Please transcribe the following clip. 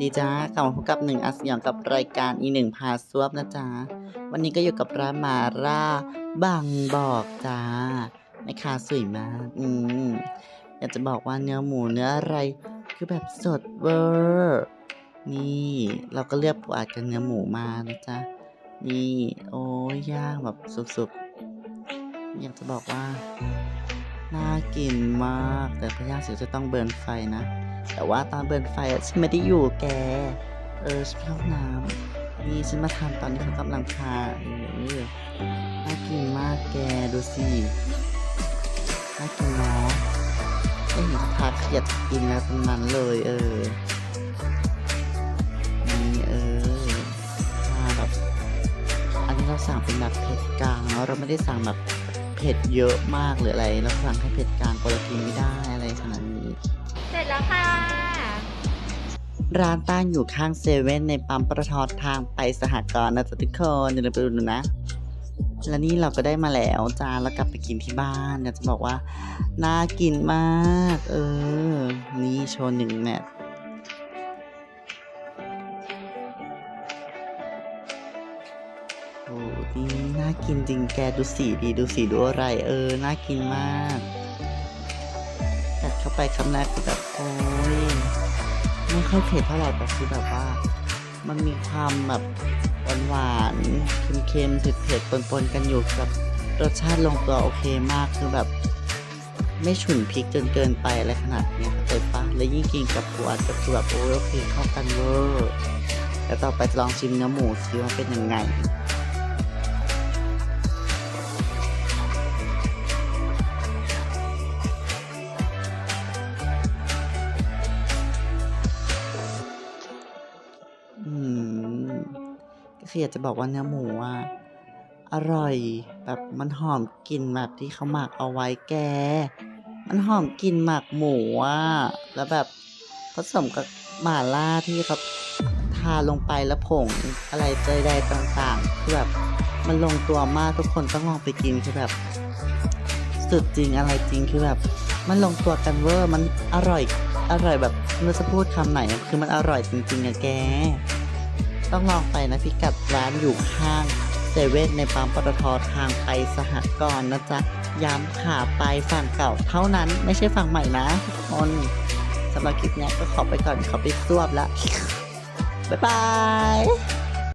ดีจ้ากลับมาพบกับหนึ่งอาสยองกับรายการอีหนึ่งพาซวบนะจ๊ะ วันนี้ก็อยู่กับร้านมาร่าบางบอกจ้าแม่ค้าสวยมาก อืม อยากจะบอกว่าเนื้อหมูเนื้ออะไร คือแบบสดเวอร์ นี่ เราก็เลือกปูอัดกับเนื้อหมูมานะจ๊ะ นี่ โอ้ยย่างแบบสุกๆ อยากจะบอกว่า น่ากินมาก แต่พยาเสียจะต้องเบิร์นไฟนะ แต่ว่าตอนเบิร์นไฟฉันไม่ได้อยู่แก เออฉันไปเข้าห้องน้ำนี่ฉันมาทำตอนนี้เขากำลังพาเออน่ากินมากแกดูสิน่ากินเนาะไอ้เห็นเขาทาเขียดกินแล้วตรงนั้นเลยเออนี่เออทาแบบอันนี้เราสั่งเป็นแบบเผ็ดกลางเนาะเราไม่ได้สั่งแบบเผ็ดเยอะมากหรืออะไร เราสั่งแค่เผ็ดกลางก็เรากินไม่ได้อะไรขนาดนี้ เสร็จแล้วค่ะ ร้านตั้งอยู่ข้างเซเว่นในปั๊มปตททางไปสหกรณ์นะจะทุกคนเดี๋ยวไปดูนะ และนี่เราก็ได้มาแล้วจ้าแล้วกลับไปกินที่บ้านอยากจะบอกว่า น่ากินมาก เออ นี่โชว์หนึ่งแมทโอ้ดีน่ากินจริงแกดูสีดีดูสีดูอะไร เออ น่ากินมาก กัดเข้าไปคำแรกแบบโอ้ย ไม่ค่อยเผ็ดเท่าไหร่แต่คือแบบว่า มันมีความแบบหวานๆเค็มๆเผ็ดๆปนๆกันอยู่กับรสชาติลงตัวโอเคมากคือแบบ ไม่ฉุนพริกจนเกินไปอะไรขนาดเนี้ยเข้าใจปะแล้วยิ่งกินกับปูอัดก็คือแบบโอ้โอเคเข้ากันเวอร์แล้วต่อไปจะลองชิมเนื้อหมูซิว่าเป็นยังไง อืมก็คืออยากจะบอกว่าเนื้อหมูอะอร่อย แบบมันหอมกลิ่นแบบที่เขาหมักเอาไว้แก มันหอมกลิ่นหมักหมูอะแล้วแบบผสมกับหม่าล่าที่เขาทาลงไปแล้วผงอะไรใจใดๆต่างๆคือแบบมันลงตัวมากทุกคนต้องลองไปกินคือแบบ สุดจริงอะไรจริงคือแบบ มันลงตัวกันเวอร์มันอร่อยอร่อยแบบไม่รู้จะพูดคำไหนคือมันอร่อยจริงๆอะแก ต้องลองไปนะพิกัดร้านอยู่ข้างเซเว่นในปั๊มปตททางไปสหกรณ์นะจ๊ะ ย้ำขาไปฝั่งเก่าเท่านั้นไม่ใช่ฝั่งใหม่นะทุกคนสำหรับคลิปนี้ก็ขอไปก่อนขอไปซวบละบ๊ายบาย